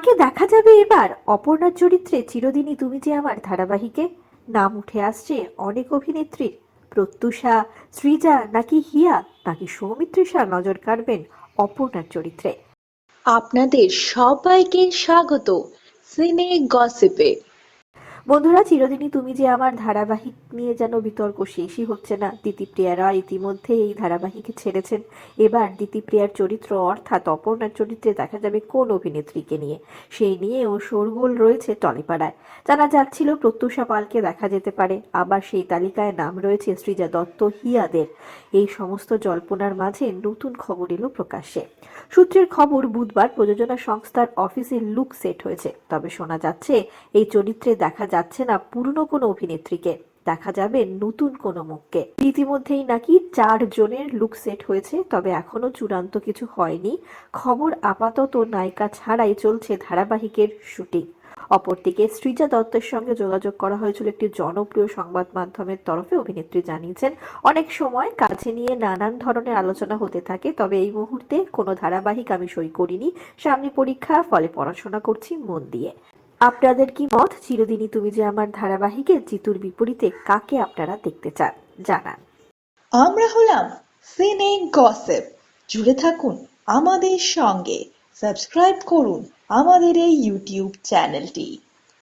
কাকে দেখা যাবে এবার? অপর্ণার চরিত্রে চিরদিনই তুমি যে আমার ধারাবাহিকে? নাম উঠে আসছে অনেক অভিনেত্রীর। প্রত্যুষা, সৃজা নাকি হিয়া? নাকি সৌমিত্রিষা নজর কাড়বেন অপর্ণার চরিত্রে। আপনাদের সবাইকে স্বাগত। সিনে গসিপে। বন্ধুরা, চিরদিনই তুমি যে আমার ধারাবাহিক নিয়ে যেন বিতর্ক, শেষই হচ্ছে না। দিতিপ্রিয়ারা ইতিমধ্যে এই ধারাবাহিকে ছেড়েছেন। এবার দিতিপ্রিয়ার চরিত্র অর্থাৎ অপর্ণার চরিত্রে দেখা যাবে কোন অভিনেত্রীকে নিয়ে। সেই নিয়েও শোরগোল রয়েছে টলিপাড়ায়। জানা যাচ্ছিল প্রত্যুষা পালকে দেখা যেতে পারে। আবার সেই তালিকায় নাম রয়েছে শ্রীজা দত্ত হিয়াদের। এই সমস্ত জল্পনার মাঝে নতুন খবর এলো প্রকাশ্যে। সূত্রের খবর, বুধবার প্রযোজনা সংস্থার অফিসে লুক সেট হয়েছে। তবে শোনা যাচ্ছে, এই চরিত্রে দেখা যাচ্ছে না পুরনো কোনো অভিনেত্রীকে। দেখা যাবে নতুন কোনো মুখকে। ইতিমধ্যেই নাকি চার জনের লুক সেট হয়েছে, তবে এখনও চূড়ান্ত কিছু হয়নি। খবর আপাতত নায়িকা ছাড়াই চলছে ধারাবাহিকের শুটিং। অপরদিকে সৃজা দত্তের সঙ্গে যোগাযোগ করা হয়েছিল একটি জনপ্রিয় সংবাদ মাধ্যমের তরফে। অভিনেত্রী জানিয়েছেন, অনেক সময় কাছে নিয়ে নানান ধরনের আলোচনা হতে থাকে, তবে এই মুহূর্তে কোনো ধারাবাহিক আমি সই করিনি। সামনে পরীক্ষা, ফলে পড়াশোনা করছি মন দিয়ে। আপনাদের কি মত? চিরদিনই তুমি যে আমার ধারাবাহিকে জিতুর বিপরীতে কাকে আপনারা দেখতে চান? জানান। আমরা হলাম সিনে গসিপ জুড়ে থাকুন আমাদের সঙ্গে। সাবস্ক্রাইব করুন আমাদের এই ইউটিউব চ্যানেলটি।